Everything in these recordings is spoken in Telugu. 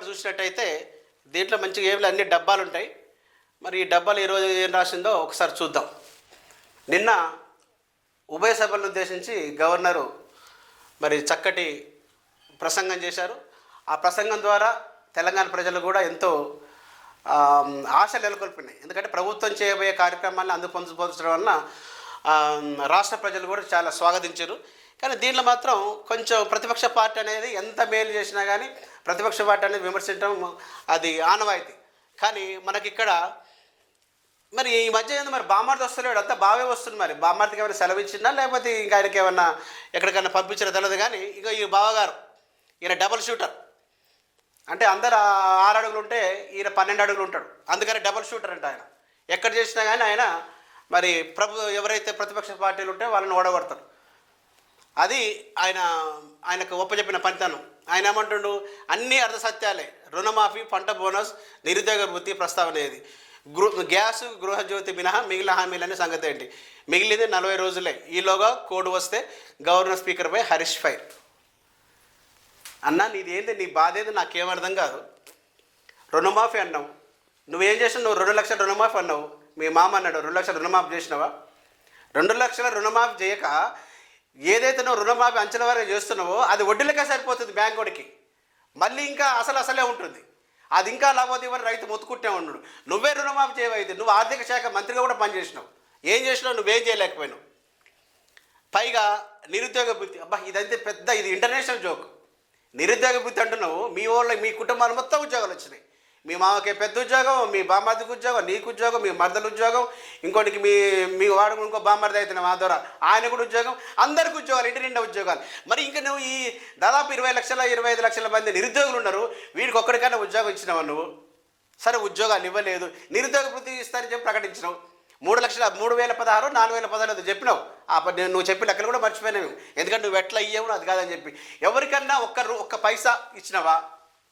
ఇక్కడ చూసినట్టయితే దీంట్లో మంచిగా ఏవి అన్ని డబ్బాలు ఉంటాయి మరి ఈ డబ్బాలు ఈరోజు ఏం రాసిందో ఒకసారి చూద్దాం. నిన్న ఉభయ సభలను ఉద్దేశించి గవర్నరు మరి చక్కటి ప్రసంగం చేశారు. ఆ ప్రసంగం ద్వారా తెలంగాణ ప్రజలు కూడా ఎంతో ఆశ నెలకొల్పినాయి. ఎందుకంటే ప్రభుత్వం చేయబోయే కార్యక్రమాలను అందుపొందుపరచడం వలన రాష్ట్ర ప్రజలు కూడా చాలా స్వాగతించారు. కానీ దీంట్లో మాత్రం కొంచెం ప్రతిపక్ష పార్టీ అనేది ఎంత మేలు చేసినా కానీ ప్రతిపక్ష పార్టీ అనేది విమర్శించడం అది ఆనవాయితీ. కానీ మనకిక్కడ మరి ఈ మధ్య ఏంది మరి బామ్మార్ది వస్తలేడు అంతా బావే వస్తుంది మరి. బామ్మార్దికి ఏమైనా సెలవు ఇచ్చిందా లేకపోతే ఇంకా ఆయనకి ఏమన్నా ఎక్కడికైనా పంపించారో తెలియదు కానీ ఇక ఈ బావగారు ఈయన డబల్ షూటర్. అంటే అందరు ఆరు అడుగులు ఉంటే ఈయన పన్నెండు అడుగులు ఉంటాడు. అందుకని డబల్ షూటర్ అంట ఆయన. ఎక్కడ చేసినా కానీ ఆయన మరి ప్రభు ఎవరైతే ప్రతిపక్ష పార్టీలు ఉంటే వాళ్ళని ఓడగొడతారు అది ఆయన ఆయనకు ఒప్పచెప్పిన పనితనం ఆయన ఏమంటుండు? అన్ని అర్ధ సత్యాలే. రుణమాఫీ పంట బోనస్ నిరుద్యోగ వృత్తి ప్రస్తావన ఇది గృ గ్యాస్ గృహజ్యోతి మినహా మిగిలిన హామీలనే సంగతి ఏంటి? మిగిలింది నలభై రోజులే. ఈలోగా కోడ్ వస్తే గవర్నర్ స్పీకర్పై హరీష్ ఫైర్. అన్నా నీది ఏంది నీ బాధ ఏది? నాకేం అర్థం కాదు. రుణమాఫీ అన్నావు. నువ్వేం చేసినావు? నువ్వు రెండు లక్షల రుణమాఫీ అన్నావు. మీ మామ అన్నాడు రెండు లక్షల రుణమాఫీ చేసినావా? రెండు లక్షల రుణమాఫీ చేయక ఏదైతే నువ్వు రుణమాఫీ అంచనా వరకు చేస్తున్నావో అది వడ్డీలకే సరిపోతుంది బ్యాంకుడికి మళ్ళీ ఇంకా అసలు అసలే ఉంటుంది. అది ఇంకా లాభోది ఇవ్వని రైతు మొత్తుకుంటే ఉన్నాడు. నువ్వే రుణమాఫీ చేయవైతే నువ్వు ఆర్థిక శాఖ మంత్రిగా కూడా పనిచేసినావు. ఏం చేసినావు? నువ్వేం చేయలేకపోయినావు. పైగా నిరుద్యోగ వృత్తి అబ్బా ఇదంతే పెద్ద ఇది ఇంటర్నేషనల్ జోక్. నిరుద్యోగ వృత్తి అంటున్నావు. మీ ఊళ్ళో మీ కుటుంబాలు మొత్తం ఉద్యోగాలు వచ్చినాయి. మీ మామకి పెద్ద ఉద్యోగం మీ బామ్మర్దికి ఉద్యోగం నీకు ఉద్యోగం మీ మరదల ఉద్యోగం ఇంకోటికి మీ మీ వాడు ఇంకో బామ్మర్ది అవుతున్న మా ద్వారా ఆయన కూడా ఉద్యోగం అందరికి ఉద్యోగాలు ఇంటి నిండా ఉద్యోగాలు. మరి ఇంకా నువ్వు ఈ దాదాపు ఇరవై లక్షల ఇరవై ఐదు లక్షల మంది నిరుద్యోగులు ఉన్నారు వీడికి ఒక్కడికైనా ఉద్యోగం ఇచ్చినావా నువ్వు? సరే ఉద్యోగాలు ఇవ్వలేదు. నిరుద్యోగ వృత్తి ఇస్తారని చెప్పి ప్రకటించినావు. మూడు లక్షల మూడు వేల పదహారు నాలుగు వేల పదహారు చెప్పినావు. అప్పుడు నేను నువ్వు చెప్పిన లెక్కలు కూడా మర్చిపోయినావు. ఎందుకంటే నువ్వు ఎట్లా ఇయ్యవు అది కాదని చెప్పి. ఎవరికన్నా ఒక్క ఒక్క పైసా ఇచ్చినావా?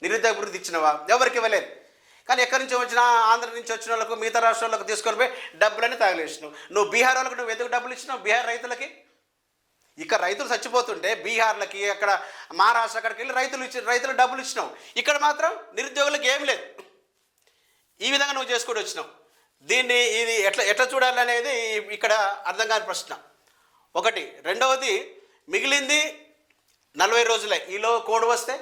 నిరుద్యోగ వృద్ధి ఇచ్చినవా? ఎవరికి ఇవ్వలేదు. కానీ ఎక్కడి నుంచి వచ్చిన ఆంధ్ర నుంచి వచ్చిన వాళ్ళకు మిగతా రాష్ట్రాలకు తీసుకొని పోయి డబ్బులని తగిలేసినావు. నువ్వు బీహార్ వాళ్ళకి నువ్వు ఎందుకు డబ్బులు ఇచ్చినావు బీహార్ రైతులకి? ఇక్కడ రైతులు చచ్చిపోతుంటే బీహార్లకి అక్కడ మహారాష్ట్ర అక్కడికి వెళ్ళి రైతులు ఇచ్చి రైతులు డబ్బులు ఇచ్చినావు. ఇక్కడ మాత్రం నిరుద్యోగులకు ఏం లేదు. ఈ విధంగా నువ్వు చేసుకుంటూ వచ్చినావు. దీన్ని ఇది ఎట్లా ఎట్లా చూడాలనేది ఇక్కడ అర్థం కాని ప్రశ్న. ఒకటి. రెండవది మిగిలింది నలభై రోజులే. ఈలో కోడ్ వస్తే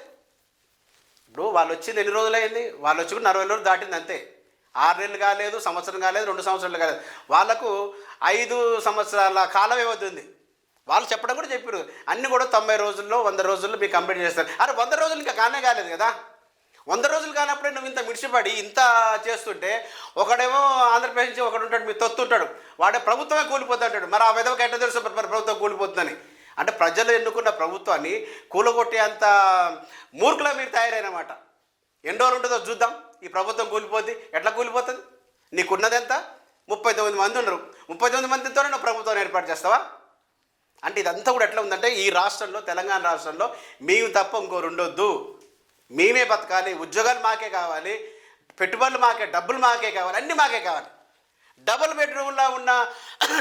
ఇప్పుడు వాళ్ళు వచ్చింది ఎన్ని రోజులైంది? వాళ్ళు వచ్చి కూడా నలభై రోజులు దాటింది అంతే. ఆరు నెలలు కాలేదు సంవత్సరం కాలేదు రెండు సంవత్సరాలు కాలేదు. వాళ్ళకు ఐదు సంవత్సరాల కాల వ్యవధి ఉంది వాళ్ళు చెప్పడం కూడా చెప్పారు. అన్నీ కూడా తొంభై రోజుల్లో వంద రోజుల్లో మీకు కంప్లీట్ చేస్తారు. అరే వంద రోజులు ఇంకా కానే కాలేదు కదా? వంద రోజులు కానప్పుడే నువ్వు ఇంత మిడిచిపడి ఇంత చేస్తుంటే ఒకడేమో ఆంధ్రప్రదేశ్ నుంచి ఒకడు ఉంటాడు మీ తొత్తు ఉంటాడు. వాడే ప్రభుత్వమే కూలిపోతుంటాడు మరి ఆ విధవకి ఎట్లా తెలుసు? మరి ప్రభుత్వం కూలిపోతుందని. అంటే ప్రజలు ఎన్నుకున్న ప్రభుత్వాన్ని కూలగొట్టేంత మూర్ఖుల మీరు తయారైనమాట. ఎన్ని రోజులు ఉంటుందో చూద్దాం. ఈ ప్రభుత్వం కూలిపోద్ది. ఎట్లా కూలిపోతుంది? నీకున్నది ఎంత ముప్పై తొమ్మిది మంది ఉన్నారు. ముప్పై తొమ్మిది మందితోనే నువ్వు ప్రభుత్వం ఏర్పాటు చేస్తావా? అంటే ఇదంతా కూడా ఎట్లా ఉందంటే ఈ రాష్ట్రంలో తెలంగాణ రాష్ట్రంలో మేము తప్ప ఇంకోరు ఉండొద్దు మేమే బతకాలి. ఉద్యోగాలు మాకే కావాలి. పెట్టుబడులు మాకే డబ్బులు మాకే కావాలి. అన్నీ మాకే కావాలి. డబుల్ బెడ్రూమ్లో ఉన్న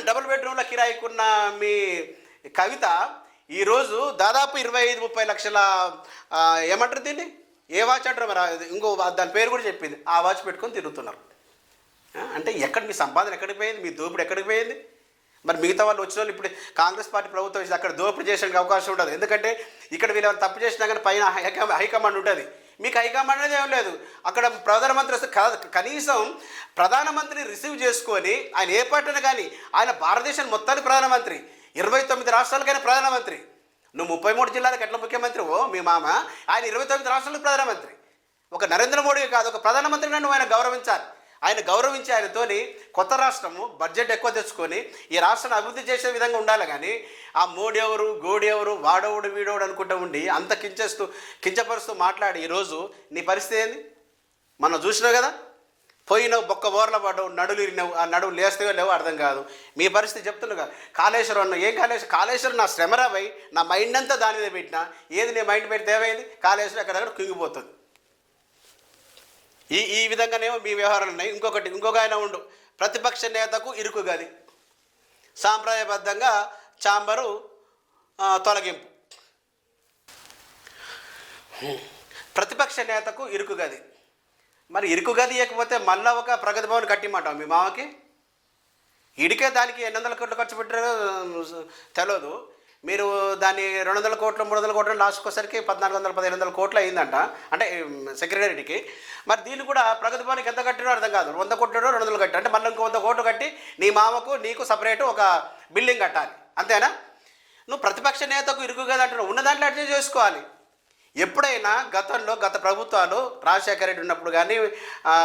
డబుల్ బెడ్రూమ్లో కిరాయికున్న మీ కవిత ఈరోజు దాదాపు ఇరవై ఐదు ముప్పై లక్షల ఏమంటారు దీన్ని? ఏ వాచ్ అంటారు మరి? ఇంకో దాని పేరు కూడా చెప్పింది. ఆ వాచ్ పెట్టుకొని తిరుగుతున్నారు. అంటే ఎక్కడ మీ సంపాదన ఎక్కడికి పోయింది? మీ దోపిడి ఎక్కడికి పోయింది? మరి మిగతా వాళ్ళు వచ్చిన వాళ్ళు ఇప్పుడు కాంగ్రెస్ పార్టీ ప్రభుత్వం ఇస్తే అక్కడ దోపిడీ చేసే అవకాశం ఉండదు. ఎందుకంటే ఇక్కడ వీళ్ళు ఏమైనా తప్పు చేసినా కానీ పైన హైకమాండ్ ఉంటుంది. మీకు హైకమాండ్ అనేది ఏం లేదు. అక్కడ ప్రధానమంత్రి వస్తే కనీసం ప్రధానమంత్రిని రిసీవ్ చేసుకొని ఆయన ఏ పార్టీని కానీ ఆయన భారతదేశం మొత్తానికి ప్రధానమంత్రి. ఇరవై తొమ్మిది రాష్ట్రాలకైనా ప్రధానమంత్రి. నువ్వు ముప్పై మూడు జిల్లాలకు ఎట్లా ముఖ్యమంత్రివో మీ మామ. ఆయన ఇరవై తొమ్మిది రాష్ట్రాలకు ప్రధానమంత్రి. ఒక నరేంద్ర మోడీ కాదు ఒక ప్రధానమంత్రిగా నువ్వు ఆయన గౌరవించాలి. ఆయన గౌరవించి ఆయనతోని కొత్త రాష్ట్రము బడ్జెట్ ఎక్కువ తెచ్చుకొని ఈ రాష్ట్రాన్ని అభివృద్ధి చేసే విధంగా ఉండాలి కానీ ఆ మోడీ ఎవరు గోడి ఎవరు వాడవుడు వీడవుడు అనుకుంటూ ఉండి అంత కించేస్తూ కించపరుస్తూ మాట్లాడి ఈరోజు నీ పరిస్థితి ఏంది? మనం చూసినావు కదా? పోయినావు బొక్క బోర్ల పడ్డావు నడులు ఇరినావు ఆ నడువు లేస్తావో లేవో అర్థం కాదు. మీ పరిస్థితి చెప్తున్నాగా కాళేశ్వరం అన్న ఏం కాళేశ్వరం? కాళేశ్వరం నా శ్రమరా పోయి నా మైండ్ అంతా దాని మీద పెట్టినా. ఏది నీ మైండ్ పెడితే ఏమైంది? కాళేశ్వరం అక్కడక్కడ కుంగిపోతుంది. ఈ ఈ విధంగానేమో మీ వ్యవహారాలు ఉన్నాయి. ఇంకొకటి ఇంకొక ఆయన ఉండు. ప్రతిపక్ష నేతకు ఇరుకు గది. సాంప్రదాయబద్ధంగా చాంబరు తొలగింపు. ప్రతిపక్ష నేతకు ఇరుకు గది. మరి ఇరుకు గది ఇవ్వకపోతే మళ్ళీ ఒక ప్రగతి భవన్ కట్టిమంటాం మీ మామకి? ఇడికే దానికి ఎన్ని వందల కోట్లు ఖర్చు పెట్టారో తెలియదు మీరు దాన్ని రెండు వందల కోట్లు మూడు వందల కోట్లు లాస్ట్కి పద్నాలుగు వందల పదిహేను వందల కోట్లు అయిందంట. అంటే సెక్రటరీకి మరి దీన్ని కూడా ప్రగతి భవన్కి ఎంత కట్టినో అర్థం కాదు. వంద కోట్లు రెండు వందలు కట్టి అంటే మళ్ళీ ఇంకో వంద కోట్లు కట్టి నీ మామకు నీకు సపరేట్ ఒక బిల్డింగ్ కట్టాలి. అంతేనా? నువ్వు ప్రతిపక్ష నేతకు ఇరుకు కదా అంటున్నావు ఉన్న దాంట్లో అడ్జస్ట్ చేసుకోవాలి. ఎప్పుడైనా గతంలో గత ప్రభుత్వాలు రాజశేఖర రెడ్డి ఉన్నప్పుడు కానీ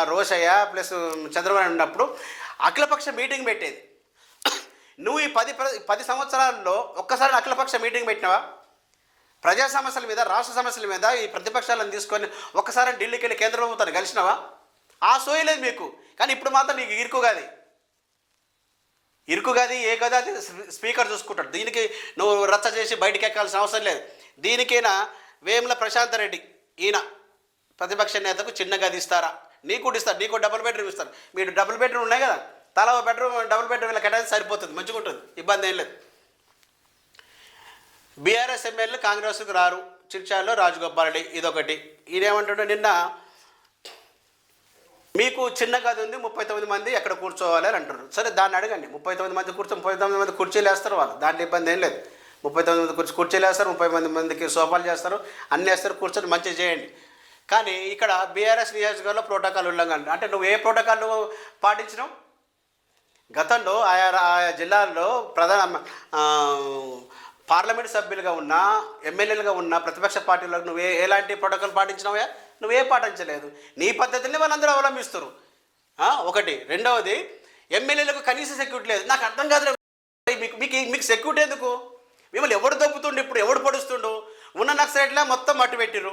రోషయ్య ప్లస్ చంద్రబాబు ఉన్నప్పుడు అఖిలపక్ష మీటింగ్ పెట్టేది. నువ్వు ఈ పది ప్ర- పది సంవత్సరాల్లో ఒక్కసారి అఖిలపక్ష మీటింగ్ పెట్టినావా? ప్రజా సమస్యల మీద రాష్ట్ర సమస్యల మీద ఈ ప్రతిపక్షాలను తీసుకొని ఒక్కసారి ఢిల్లీకి వెళ్ళి కేంద్ర ప్రభుత్వాన్ని కలిసినావా? ఆ సోయలేదు మీకు. కానీ ఇప్పుడు మాత్రం నీకు ఇరుకు కాదు ఇరుకు కాదు ఏ గది? అది స్పీకర్ చూసుకుంటాడు. దీనికి నువ్వు రచ్చ చేసి బయటికి ఎక్కాల్సిన అవసరం లేదు. దీనికైనా వేముల ప్రశాంత్ రెడ్డి ఈయన ప్రతిపక్ష నేతకు చిన్న గది ఇస్తారా నీకు ఇస్తారు నీకు డబుల్ బెడ్రూమ్ ఇస్తారు. మీరు డబుల్ బెడ్రూమ్ ఉన్నాయి కదా తల బెడ్రూమ్ డబుల్ బెడ్రూమ్ ఇలా కేటాయిస్తే సరిపోతుంది మంచిగా ఉంటుంది ఇబ్బంది ఏం లేదు. బీఆర్ఎస్ ఎమ్మెల్యేలు కాంగ్రెస్కు రారు చిర్చాల్లో రాజగోపాల్ రెడ్డి ఇదొకటి. ఈయనేమంటాడు నిన్న మీకు చిన్న గది ఉంది ముప్పై తొమ్మిది మంది ఎక్కడ కూర్చోవాలి అని అంటారు సరే దాన్ని అడగండి ముప్పై తొమ్మిది మంది కూర్చో ముప్పై తొమ్మిది మంది కుర్చీలు వేస్తారు వాళ్ళు దాంట్లో ఇబ్బంది ఏం లేదు. ముప్పై తొమ్మిది మంది కుర్చీ కుర్చీలు వేస్తారు ముప్పై మంది మందికి సోఫాలు చేస్తారు అన్నీ వేస్తారు కూర్చొని మంచిగా చేయండి. కానీ ఇక్కడ బీఆర్ఎస్ నియోజకవర్గంలో ప్రోటోకాల్ ఉల్లంఘన అంటే నువ్వు ఏ ప్రోటోకాల్ పాటించినావు? గతంలో ఆయా ఆయా జిల్లాల్లో ప్రధాన పార్లమెంట్ సభ్యులుగా ఉన్న ఎమ్మెల్యేలుగా ఉన్న ప్రతిపక్ష పార్టీలకు నువ్వు ఏ ఎలాంటి ప్రోటోకాల్ పాటించినావా నువ్వే పాటించలేదు. నీ పద్ధతిని వాళ్ళందరూ అవలంబిస్తారు ఒకటి. రెండవది ఎమ్మెల్యేలకు కనీస సెక్యూరిటీ లేదు. నాకు అర్థం కాదు మీకు మీకు మీకు సెక్యూరిటీ ఎందుకు? మిమ్మల్ని ఎవడు దొబ్బుతుండు ఇప్పుడు ఎవడు పడుస్తుండు? ఉన్న నక్సలైట్లా మొత్తం మట్టు పెట్టిరు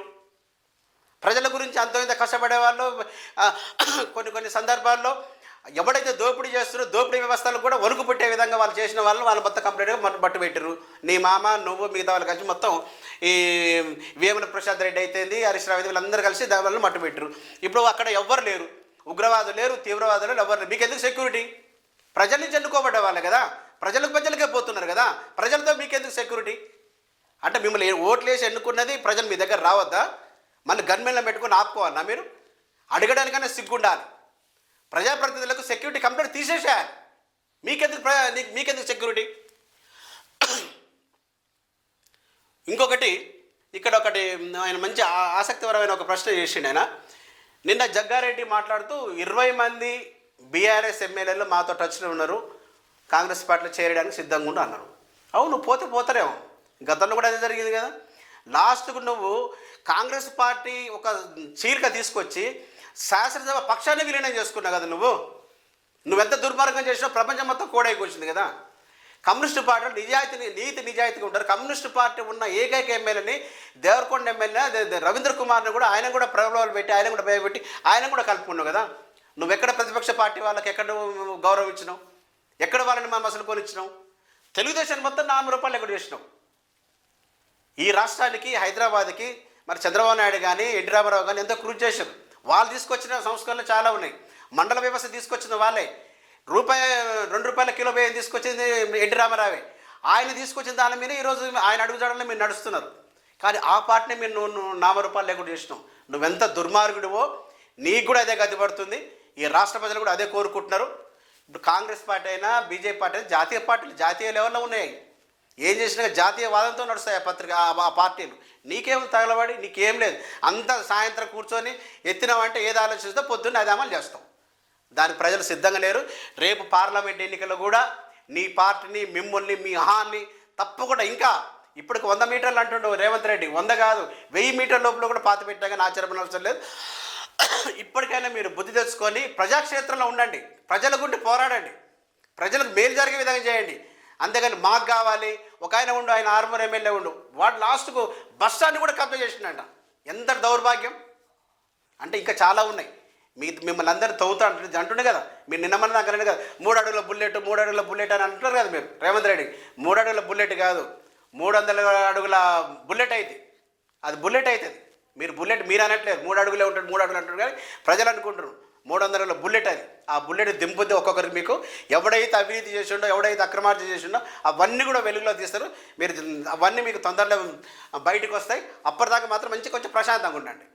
ప్రజల గురించి అంత ఇంత కష్టపడే వాళ్ళు కొన్ని కొన్ని సందర్భాల్లో ఎవడైతే దోపిడీ చేస్తున్నారో దోపిడీ వ్యవస్థలు కూడా వణుకు పుట్టే విధంగా వాళ్ళు చేసిన వాళ్ళు వాళ్ళు మొత్తం కంప్లీట్గా మట్టు బట్టు పెట్టారు నీ మామ నువ్వు మిగతా వాళ్ళు కలిసి మొత్తం ఈ వేమన ప్రసాద్ రెడ్డి అయితేంది హరీష్ రావు వీళ్ళందరూ కలిసి దాని వల్ల మట్టు పెట్టారు ఇప్పుడు అక్కడ ఎవ్వరు లేరు. ఉగ్రవాదులు లేరు తీవ్రవాదులు లేరు, ఎవరు లేరు. మీకు ఎందుకు సెక్యూరిటీ ప్రజల నుంచి ఎన్నుకోబడ్డే వాళ్ళు కదా. ప్రజలకు ప్రజలకే పోతున్నారు కదా. ప్రజలతో మీకెందుకు సెక్యూరిటీ అంటే మిమ్మల్ని ఓట్లు వేసి ఎన్నుకున్నది ప్రజలు మీ దగ్గర రావద్దా? మళ్ళీ గన్మెన్లో పెట్టుకొని ఆపుకోవాలన్నా మీరు? అడగడానికైనా సిగ్గుండాలి. ప్రజాప్రతినిధులకు సెక్యూరిటీ కంప్లీట్ తీసేసేయాలి. మీకెందుకు ప్ర నీకు- మీకెందుకు సెక్యూరిటీ ఇంకొకటి ఇక్కడ ఒకటి ఆయన మంచి ఆసక్తికరమైన ఒక ప్రశ్న చేసిండు ఆయన. నిన్న జగ్గారెడ్డి మాట్లాడుతూ ఇరవై మంది బీఆర్ఎస్ ఎమ్మెల్యేలు మాతో టచ్లో ఉన్నారు. కాంగ్రెస్ పార్టీలో చేరడానికి సిద్ధంగా ఉండు అన్నారు అవును పోతే పోతారేమో. గతంలో కూడా అదే జరిగింది కదా. లాస్ట్కు నువ్వు కాంగ్రెస్ పార్టీ ఒక చీలిక తీసుకొచ్చి శాసనసభ పక్షాన్ని విలీనం చేసుకున్నావు కదా నువ్వు. నువ్వెంత దుర్మార్గం చేసినా ప్రపంచం మొత్తం కూడా అయిపోయింది కదా. కమ్యూనిస్టు పార్టీలు నిజాయితీ నీతి నిజాయితీగా ఉంటారు. కమ్యూనిస్టు పార్టీ ఉన్న ఏకైక ఎమ్మెల్యేని దేవరకొండ ఎమ్మెల్యే రవీంద్ర కుమార్ని కూడా ఆయన కూడా ప్రభావాలు పెట్టి ఆయన కూడా భయపెట్టి ఆయన కూడా కలుపుకున్నావు కదా. నువ్వెక్కడ ప్రతిపక్ష పార్టీ వాళ్ళకి ఎక్కడ నువ్వు గౌరవం ఇచ్చినావు? ఎక్కడ వాళ్ళని మా అసలు కొనిచ్చినాం? తెలుగుదేశం మొత్తం నాలుగు రూపాయలు ఎక్కడ చేసినాం? ఈ రాష్ట్రానికి హైదరాబాద్కి మరి చంద్రబాబు నాయుడు కానీ ఎన్టీ రామారావు కానీ ఎంతో కృషి చేశారు. వాళ్ళు తీసుకొచ్చిన సంస్కరణలు చాలా ఉన్నాయి. మండల వ్యవస్థ తీసుకొచ్చింది వాళ్ళే. రూపాయి రెండు రూపాయల కిలో బియ్యం తీసుకొచ్చింది ఎన్టీ రామారావే ఆయన తీసుకొచ్చిన దాని మీద ఈరోజు ఆయన అడుగుజాడల్లో మీరు నడుస్తున్నారు. కానీ ఆ పార్టీని మీరు నువ్వు నువ్వు నామరూపాలు లేకుండా చేసినావు నువ్వెంత దుర్మార్గుడివో నీకు కూడా అదే గతి పడుతుంది ఈ రాష్ట్ర ప్రజలు కూడా అదే కోరుకుంటున్నారు. ఇప్పుడు కాంగ్రెస్ పార్టీ అయినా బీజేపీ పార్టీ అయినా జాతీయ పార్టీలు జాతీయ లెవెల్లో ఉన్నాయి. ఏం చేసినా జాతీయ వాదంతో నడుస్తాయి ఆ పత్రిక ఆ- పార్టీలు. నీకేం తగలబడి నీకేం లేదు. అంత సాయంత్రం కూర్చొని ఎత్తినామంటే ఏది ఆలోచిస్తే పొద్దున్న అది అమలు చేస్తాం. దానికి ప్రజలు సిద్ధంగా లేరు. రేపు పార్లమెంట్ ఎన్నికల్లో కూడా నీ పార్టీని మిమ్మల్ని మీ హాన్ని తప్పకుండా ఇంకా ఇప్పటికి వంద మీటర్లు అంటుండవు రేవంత్ రెడ్డి. వంద కాదు వెయ్యి మీటర్ల లోపల కూడా పాత పెట్టాక నా ఆశ్చర్యపడిన అవసరం లేదు. ఇప్పటికైనా మీరు బుద్ధి తెచ్చుకొని ప్రజాక్షేత్రంలో ఉండండి. ప్రజల గుండి పోరాడండి. ప్రజలకు మేలు జరిగే విధంగా చేయండి. అంతేగాని మాకు కావాలి ఒక ఆయన ఉండు ఆయన ఆర్మూర్ ఎమ్మెల్యే ఉండు. వాడు లాస్ట్కు బస్ స్టాండ్ కూడా కబ్జా చేసిండంట. ఎంత దౌర్భాగ్యం. అంటే ఇంకా చాలా ఉన్నాయి. మీ మిమ్మల్ని అందరూ తవ్వుతా అంటు అంటుండే కదా. మీరు నిన్న మన దగ్గర కదా మూడు అడుగుల బుల్లెట్ మూడు అడుగుల బుల్లెట్ అని అంటున్నారు కదా మీరు రేవంత్ రెడ్డి. మూడు అడుగుల బుల్లెట్ కాదు. మూడు వందల అడుగుల బుల్లెట్ అయితే అది బుల్లెట్ అవుతుంది మీరు బుల్లెట్ మీరు అనట్లేదు. మూడు అడుగులే ఉంటాడు మూడు అడుగులు అంటారు కానీ ప్రజలు అనుకుంటారు. మూడు వందల బుల్లెట్ అది. ఆ బుల్లెట్ దింపుద్ది ఒక్కొక్కరికి మీకు ఎవడైతే అవినీతి చేసిండో ఎవడైతే అక్రమార్జన చేసిండో అవన్నీ కూడా వెలుగులో తీస్తారు. మీరు అవన్నీ మీకు తొందరలో బయటకు వస్తాయి. అప్పటిదాకా మాత్రం మంచి కొంచెం ప్రశాంతంగా ఉండండి.